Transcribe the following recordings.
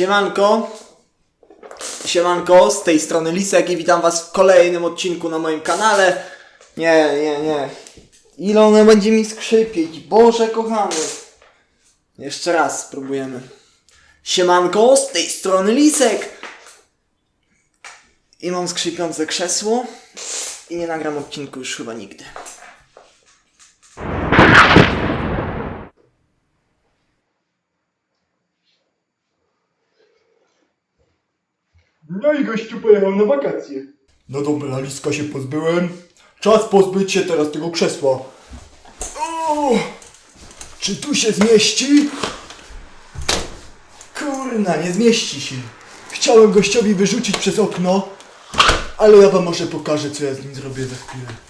Siemanko. Siemanko, z tej strony Lisek i witam was w kolejnym odcinku na moim kanale. Nie, nie, nie. Ile ono będzie mi skrzypieć? Boże kochany. Jeszcze raz spróbujemy. Siemanko, z tej strony Lisek. I mam skrzypiące krzesło. I nie nagram odcinku już chyba nigdy. No i gościu pojechał na wakacje. No dobra, liska się pozbyłem. Czas pozbyć się teraz tego krzesła. O! Czy tu się zmieści? Kurna, nie zmieści się. Chciałem gościowi wyrzucić przez okno, ale ja wam może pokażę, co ja z nim zrobię za chwilę.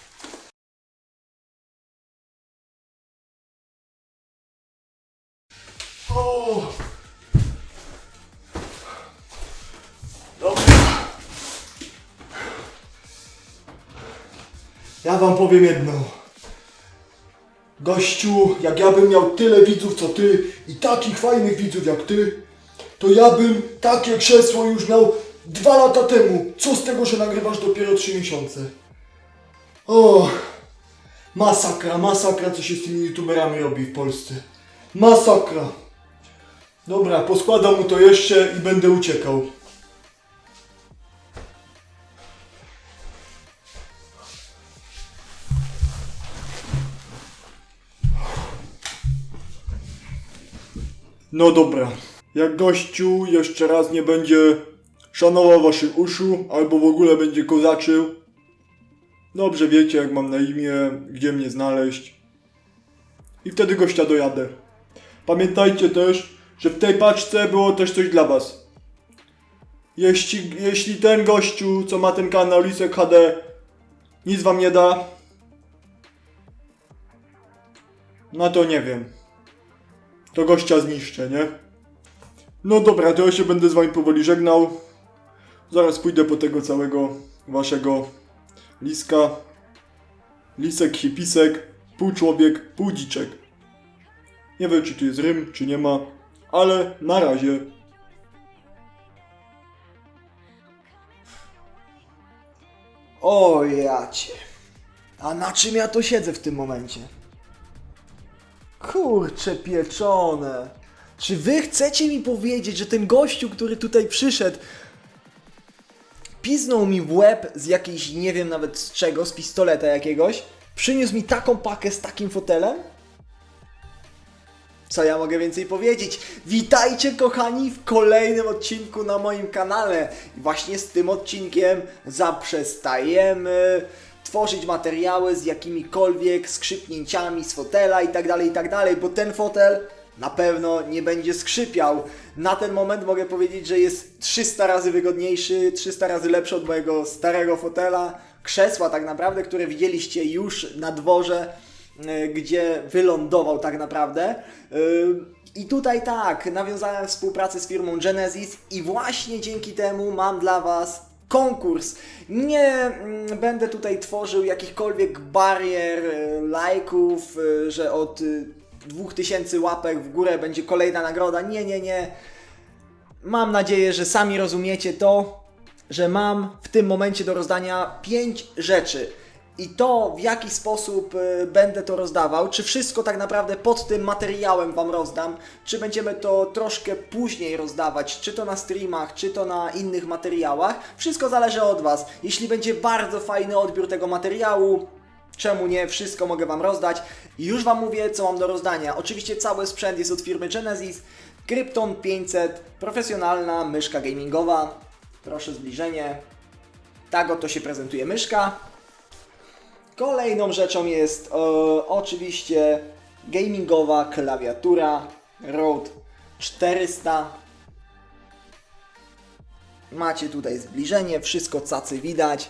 Ja wam powiem jedno. Gościu, jak ja bym miał tyle widzów co ty i takich fajnych widzów jak ty, to ja bym takie krzesło już miał dwa lata temu. Co z tego, że nagrywasz dopiero trzy miesiące? O, masakra, masakra, co się z tymi youtuberami robi w Polsce. Masakra. Dobra, poskładam mu to jeszcze i będę uciekał. No dobra. Jak gościu jeszcze raz nie będzie szanował waszych uszu, albo w ogóle będzie kozaczył, dobrze wiecie jak mam na imię, gdzie mnie znaleźć. I wtedy gościa dojadę. Pamiętajcie też, że w tej paczce było też coś dla was. Jeśli, jeśli ten gościu, co ma ten kanał Lisek HD, nic wam nie da, no to nie wiem to gościa zniszczę, nie? No dobra, to ja się będę z wami powoli żegnał. Zaraz pójdę po tego całego waszego liska. Lisek, hipisek, pół człowiek, pół dziczek. Nie wiem, czy tu jest rym, czy nie ma, ale na razie. O jacie. A na czym ja to siedzę w tym momencie? Kurcze pieczone. Czy wy chcecie mi powiedzieć, że ten gościu, który tutaj przyszedł, piznął mi w łeb z jakiejś, nie wiem nawet z czego, z pistoleta jakiegoś, przyniósł mi taką pakę z takim fotelem? Co ja mogę więcej powiedzieć? Witajcie kochani w kolejnym odcinku na moim kanale. I właśnie z tym odcinkiem zaprzestajemy tworzyć materiały z jakimikolwiek skrzypnięciami z fotela i tak dalej, i tak bo ten fotel na pewno nie będzie skrzypiał. Na ten moment mogę powiedzieć, że jest 300 razy wygodniejszy, 300 razy lepszy od mojego starego fotela, krzesła tak naprawdę, które widzieliście już na dworze e, gdzie wylądował tak naprawdę. Ym, I tutaj tak, nawiązałem współpracę z firmą Genesis i właśnie dzięki temu mam dla Was konkurs. Nie mm, będę tutaj tworzył jakichkolwiek barier, y, lajków, y, że od y, 2000 łapek w górę będzie kolejna nagroda. Nie, nie, nie. Mam nadzieję, że sami rozumiecie to, że mam w tym momencie do rozdania 5 rzeczy. I to, w jaki sposób y, będę to rozdawał, czy wszystko tak naprawdę pod tym materiałem Wam rozdam, czy będziemy to troszkę później rozdawać, czy to na streamach, czy to na innych materiałach, wszystko zależy od Was. Jeśli będzie bardzo fajny odbiór tego materiału, Czemu nie? Wszystko mogę Wam rozdać. Już Wam mówię, co mam do rozdania. Oczywiście cały sprzęt jest od firmy Genesis. Krypton 500, profesjonalna myszka gamingowa. Proszę zbliżenie. Tak oto się prezentuje myszka. Kolejną rzeczą jest e, oczywiście gamingowa klawiatura Rode 400. Macie tutaj zbliżenie, wszystko cacy widać.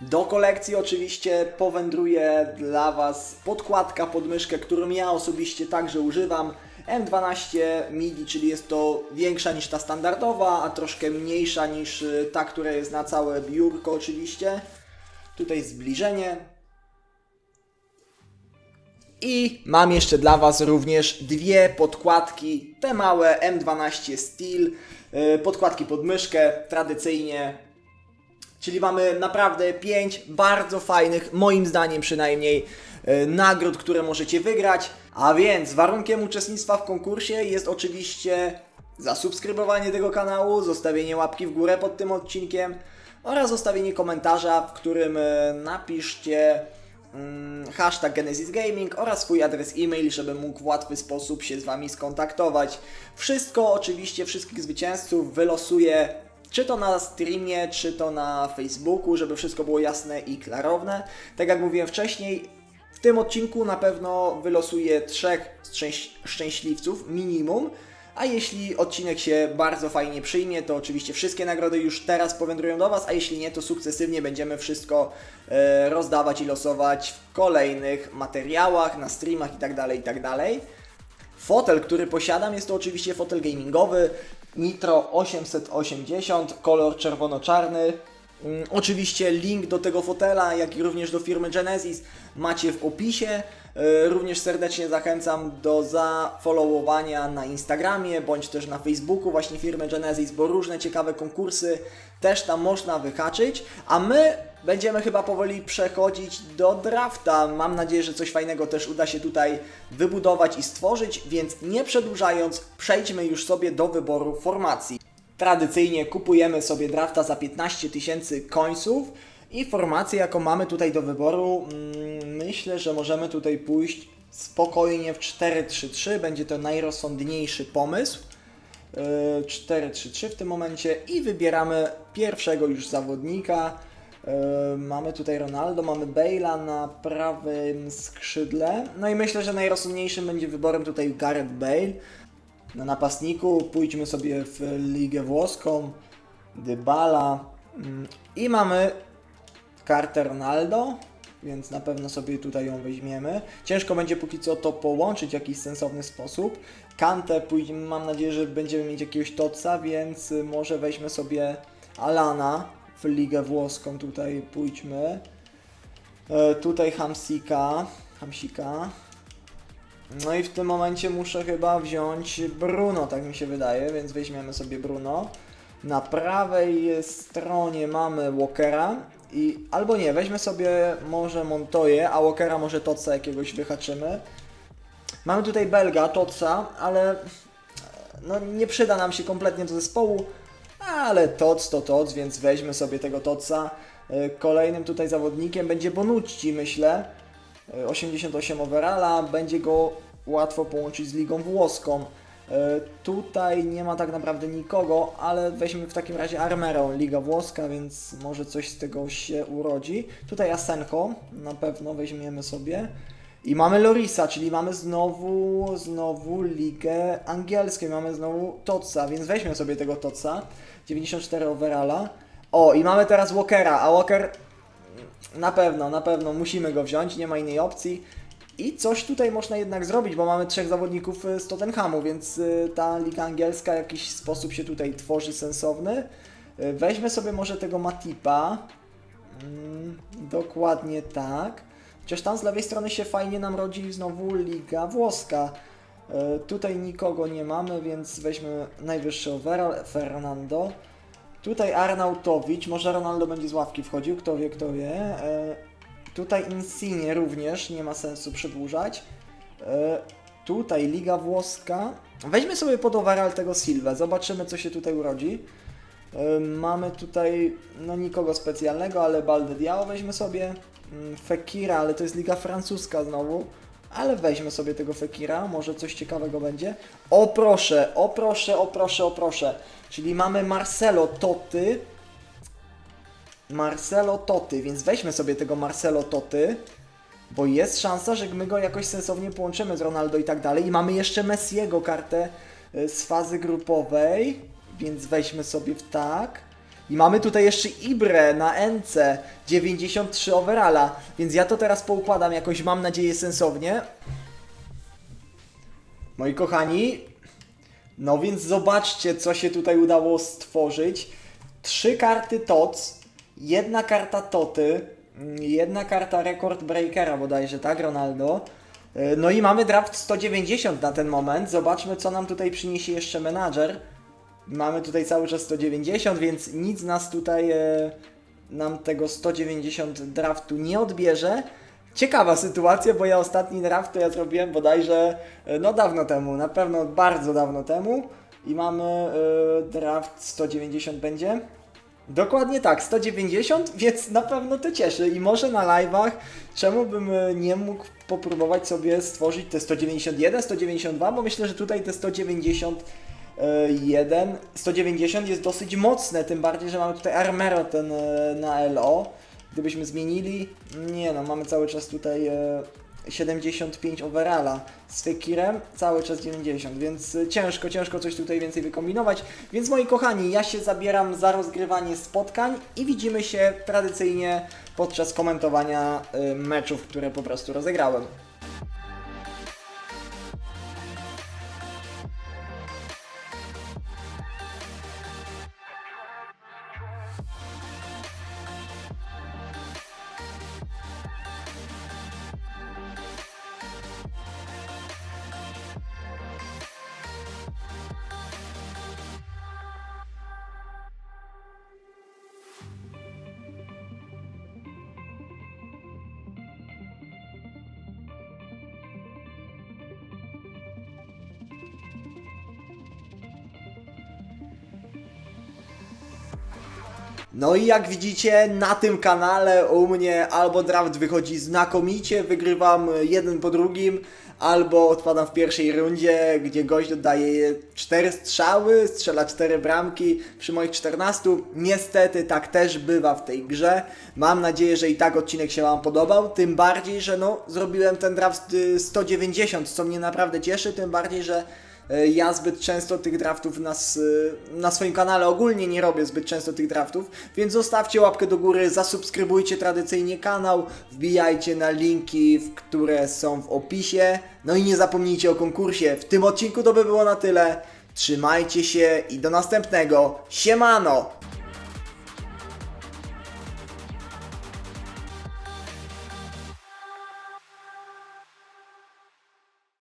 Do kolekcji oczywiście powędruje dla Was podkładka pod myszkę, którą ja osobiście także używam. M12 MIDI, czyli jest to większa niż ta standardowa, a troszkę mniejsza niż y, ta, która jest na całe biurko oczywiście. Tutaj zbliżenie. I mam jeszcze dla Was również dwie podkładki, te małe M12 Steel, yy, podkładki pod myszkę, tradycyjnie. Czyli mamy naprawdę pięć bardzo fajnych, moim zdaniem przynajmniej, yy, nagród, które możecie wygrać. A więc warunkiem uczestnictwa w konkursie jest oczywiście zasubskrybowanie tego kanału, zostawienie łapki w górę pod tym odcinkiem oraz zostawienie komentarza, w którym e, napiszcie mm, hashtag Genesis Gaming oraz swój adres e-mail, żebym mógł w łatwy sposób się z Wami skontaktować. Wszystko, oczywiście, wszystkich zwycięzców wylosuję czy to na streamie, czy to na Facebooku, żeby wszystko było jasne i klarowne. Tak jak mówiłem wcześniej, w tym odcinku na pewno wylosuję trzech szczęś- szczęśliwców minimum. A jeśli odcinek się bardzo fajnie przyjmie, to oczywiście wszystkie nagrody już teraz powędrują do Was, a jeśli nie, to sukcesywnie będziemy wszystko e, rozdawać i losować w kolejnych materiałach, na streamach tak itd. itd. Fotel, który posiadam, jest to oczywiście fotel gamingowy Nitro 880, kolor czerwono-czarny. Mm, Oczywiście link do tego fotela, jak i również do firmy Genesis macie w opisie. E, Również serdecznie zachęcam do zafollowowania na Instagramie bądź też na Facebooku właśnie firmy Genesis, bo różne ciekawe konkursy też tam można wyhaczyć. A my będziemy chyba powoli przechodzić do drafta. Mam nadzieję, że coś fajnego też uda się tutaj wybudować i stworzyć, więc nie przedłużając, przejdźmy już sobie do wyboru formacji. Tradycyjnie kupujemy sobie drafta za 15 tysięcy końców i formację, jaką mamy tutaj do wyboru, mm, myślę, że możemy tutaj pójść spokojnie w 4-3-3. Będzie to najrozsądniejszy pomysł. Yy, 4-3-3 w tym momencie i wybieramy pierwszego już zawodnika. Yy, Mamy tutaj Ronaldo, mamy Bale'a na prawym skrzydle. No i myślę, że najrozsądniejszym będzie wyborem tutaj Gareth Bale. Na napastniku pójdźmy sobie w ligę włoską. Dybala. Mm, I mamy kartę Ronaldo, więc na pewno sobie tutaj ją weźmiemy. Ciężko będzie póki co to połączyć w jakiś sensowny sposób. Kantę pójdziemy, mam nadzieję, że będziemy mieć jakiegoś toca, więc może weźmy sobie Alana w ligę włoską, tutaj pójdźmy. E, tutaj Hamsika, Hamsika. No i w tym momencie muszę chyba wziąć Bruno, tak mi się wydaje, więc weźmiemy sobie Bruno. Na prawej stronie mamy Walkera i albo nie, weźmy sobie może Montoye, a Walkera może Toca jakiegoś wyhaczymy. Mamy tutaj Belga, Toca, ale no nie przyda nam się kompletnie do zespołu, ale Toc to Toc, więc weźmy sobie tego Toca. Y, Kolejnym tutaj zawodnikiem będzie Bonucci, myślę. Y, 88 overalla, będzie go łatwo połączyć z ligą włoską. E, Tutaj nie ma tak naprawdę nikogo, ale weźmy w takim razie Armero, Liga Włoska, więc może coś z tego się urodzi. Tutaj Asenjo, na pewno weźmiemy sobie. I mamy Lorisa, czyli mamy znowu, znowu Ligę Angielską, mamy znowu Toca, więc weźmy sobie tego Toca. 94 overalla. O, i mamy teraz Walkera, a Walker na pewno, na pewno musimy go wziąć, nie ma innej opcji. I coś tutaj można jednak zrobić, bo mamy trzech zawodników y, z Tottenhamu, więc y, ta liga angielska w jakiś sposób się tutaj tworzy sensowny. Y, Weźmy sobie może tego Matipa. Mm, dokładnie tak. Chociaż tam z lewej strony się fajnie nam rodzi znowu liga włoska. Tutaj nikogo nie mamy, więc weźmy najwyższy overall, Fernando. Tutaj Arnautowicz, może Ronaldo będzie z ławki wchodził, kto wie, kto wie. Tutaj Insigne również, nie ma sensu przedłużać. E, tutaj Liga Włoska. Weźmy sobie pod overall tego Silva, zobaczymy co się tutaj urodzi. E, mamy tutaj, no nikogo specjalnego, ale Balde Diao weźmy sobie. Mm, Fekira, ale to jest Liga Francuska znowu. Ale weźmy sobie tego Fekira, może coś ciekawego będzie. O proszę, o proszę, o proszę, o proszę. Czyli mamy Marcelo Toty. Marcelo Toty, więc weźmy sobie tego Marcelo Toty. Bo jest szansa, że my go jakoś sensownie połączymy z Ronaldo i tak dalej. I mamy jeszcze Messiego kartę y, z fazy grupowej, więc weźmy sobie w tak. I mamy tutaj jeszcze Ibre na NC 93 overalla, więc ja to teraz poukładam jakoś, mam nadzieję, sensownie. Moi kochani, no więc zobaczcie, co się tutaj udało stworzyć. Trzy karty TOC, jedna karta Toty, jedna karta Record Breakera bodajże, tak, Ronaldo? E, No i mamy draft 190 na ten moment. Zobaczmy, co nam tutaj przyniesie jeszcze menadżer. Mamy tutaj cały czas 190, więc nic nas tutaj e, nam tego 190 draftu nie odbierze. Ciekawa sytuacja, bo ja ostatni draft to ja zrobiłem bodajże e, no dawno temu, na pewno bardzo dawno temu i mamy draft 190 będzie. Dokładnie tak, 190, więc na pewno to cieszy i może na live'ach czemu bym e, nie mógł popróbować sobie stworzyć te 191, 192, bo myślę, że tutaj te 191, 190 jest dosyć mocne, tym bardziej, że mamy tutaj Armero ten e, na LO. Gdybyśmy zmienili, nie no, mamy cały czas tutaj e, 75 overalla z Fekirem, cały czas 90, więc e, ciężko, ciężko coś tutaj więcej wykombinować. Więc moi kochani, ja się zabieram za rozgrywanie spotkań i widzimy się tradycyjnie podczas komentowania e, meczów, które po prostu rozegrałem. No i jak widzicie na tym kanale u mnie albo draft wychodzi znakomicie, wygrywam jeden po drugim, albo odpadam w pierwszej rundzie, gdzie gość oddaje 4 strzały, strzela 4 bramki przy moich 14. Niestety tak też bywa w tej grze. Mam nadzieję, że i tak odcinek się Wam podobał, tym bardziej, że no zrobiłem ten draft y, 190, co mnie naprawdę cieszy, tym bardziej, że Ja zbyt często tych draftów na, s- na swoim kanale ogólnie nie robię zbyt często tych draftów, więc zostawcie łapkę do góry, zasubskrybujcie tradycyjnie kanał, wbijajcie na linki, które są w opisie. No i nie zapomnijcie o konkursie. W tym odcinku to by było na tyle. Trzymajcie się i do następnego. Siemano!